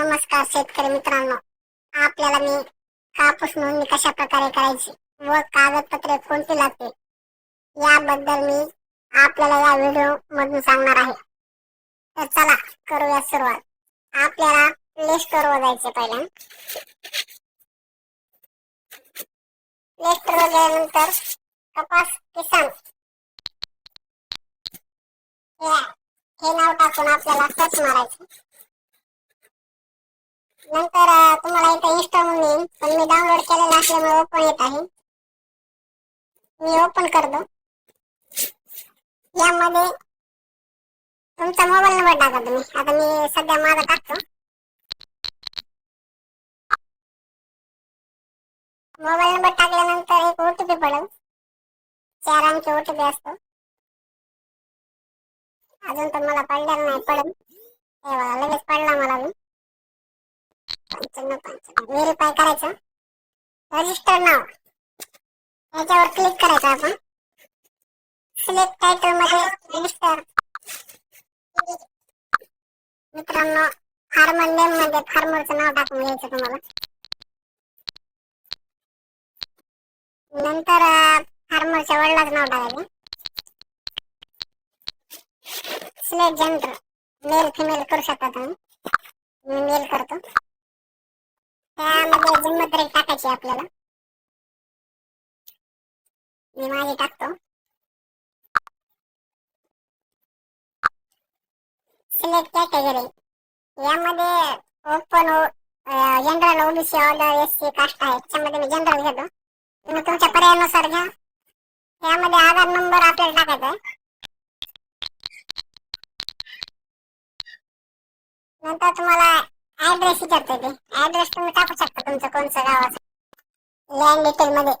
नमस्कार शेतकरी मित्रांनो. आपल्याला मी कापूस नोंदणी कशा प्रकारे करायची व कागदपत्रे कोणती लागतील याबद्दल मी आपल्याला या व्हिडिओ मधून सांगणार आहे. तर चला करूया सुरुवात. आपल्याला प्ले स्टोर वर जायचे पहिल्या प्ले स्टोर वर गेल्यानंतर कपास किसान. हे हे नाव टाकून आपल्याला सर्च मारायचं. नंतर तुम्हाला इथं इन्स्टॉल म्हणून येईल पण मी डाउनलोड केलेलं असल्यामुळे ओपन येत आहे. मी ओपन करतो. यामध्ये तुमचा मोबाईल नंबर टाका तुम्ही. आता मी सध्या माझा टाकतो. मोबाईल नंबर टाकल्यानंतर एक ओटीपी पडेल. चार अंकी ओटीपी असतो. अजून तर मला पडलेला नाही पडेल हे बघा लगेच पडेल पंच्याण्णव पंच्याण्णव व्हेरीफाय करायचं. रजिस्टर नाव याच्यावर क्लिक करायचं आपण. सिलेक्ट टायटलमध्ये रजिस्टर मित्रांनो फार्मर नेममध्ये फार्मरचं नाव टाकून घ्यायचं तुम्हाला. नंतर फार्मरच्या वडिलाचं नाव टाकायचं. सिलेक्ट जेंडर मेल फिमेल करू शकता तुम्ही. मी मेल करतो. त्यामध्ये जन्मतारीख टाकायची आपल्याला. मी माझी टाकतो. सिलेक्ट कॅटेगरी यामध्ये open general OBC order S C caste आहे. त्याच्यामध्ये मी जनरल घेतो. तुम्ही तुमच्या पर्यायानुसार घ्या. यामध्ये आधार नंबर आपल्याला टाकायचा आहे. नंतर तुम्हाला ऍड्रेस विचारतोय ते. ऍड्रेस तुम्ही टाकू शकता तुमचं कोणचं गावाचं. लँड डिटेल मध्ये.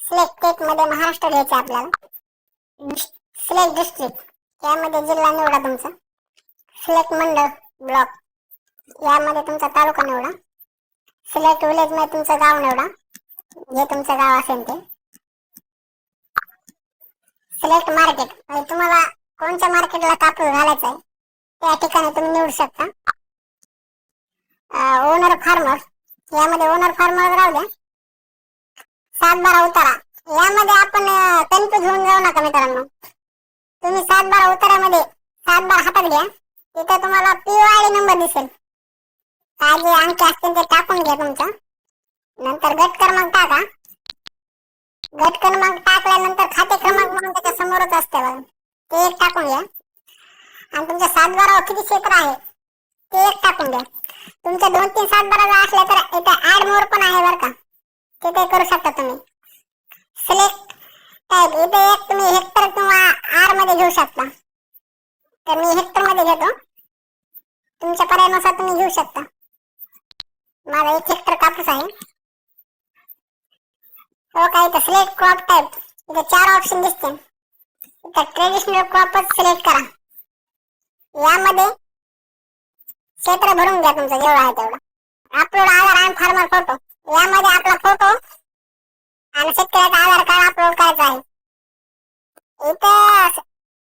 सिलेक्ट स्टेटमध्ये महाराष्ट्र घ्यायचं आपल्याला. सिलेक्ट डिस्ट्रिक्ट यामध्ये जिल्हा निवडा तुमचा. सिलेक्ट मंडळ ब्लॉक यामध्ये तुमचा तालुका निवडा. सिलेक्ट विलेजमध्ये तुमचं गाव निवडा. जे तुमचं गाव असेल ते. सिलेक्ट मार्केट म्हणजे तुम्हाला कोणत्या मार्केटला कापूस घालायचा आहे त्या ठिकाणी तुम्ही निवडू शकता. ओनर फार्मर यामध्ये ओनर फार्मर राहू द्या. सात बारा उतारा. यामध्ये आपण कन्फ्युज होऊन जाऊ नका मित्रांनो. तुम्ही सात बारा उतारामध्ये सात बारा हातात घ्या. तिथे तुम्हाला पीओआयडी नंबर दिसेल. काय जे अंक असतील ते टाकून घ्या तुमचा. नंतर गट क्रमांक टाका. गट क्रमांक टाकल्यानंतर खाते क्रमांक म्हणून त्याच्या समोरच असते बघा. ते एक टाकून घ्या. आणि तुमच्या सात बारा किती क्षेत्र आहे? ते एक टाकून द्या तुमच्या दोन तीन सात बारा जर असल्या तर इथे ऍड मोर पण आहे बरं का. ते काही करू शकता तुम्ही. सिलेक्ट टाईप इथे एक तुम्ही हेक्टर किंवा आरमध्ये घेऊ शकता. तर मी हेक्टरमध्ये घेतो. तुमच्या पर्यायानुसार तुम्ही घेऊ शकता. माझा एक हेक्टर कापूस आहे. हो का इथं सिलेक्ट क्रॉप टाईप इथे चार ऑप्शन दिसते इथं ट्रेडिशनल क्रॉपच सिलेक्ट करा. यामध्ये क्षेत्र भरून घ्या तुमचं जेवढा आहे तेवढा. अपलोड आधार आणि फार्मर फोटो यामध्ये आपला फोटो आणि शेतकऱ्याचा आधार कार्ड अपलोड करायचं आहे. इथं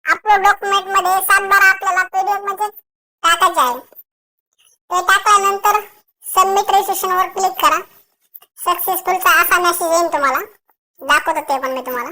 अपलोड डॉक्युमेंटमध्ये सात बारा आपल्याला पीडीएफमध्ये टाकायचे आहे. ते टाकल्यानंतर सबमिट रजिस्ट्रेशन वर क्लिक करा. सक्सेसफुलचा असा मेसेज येईल तुम्हाला. दाखवतो ते पण मी तुम्हाला.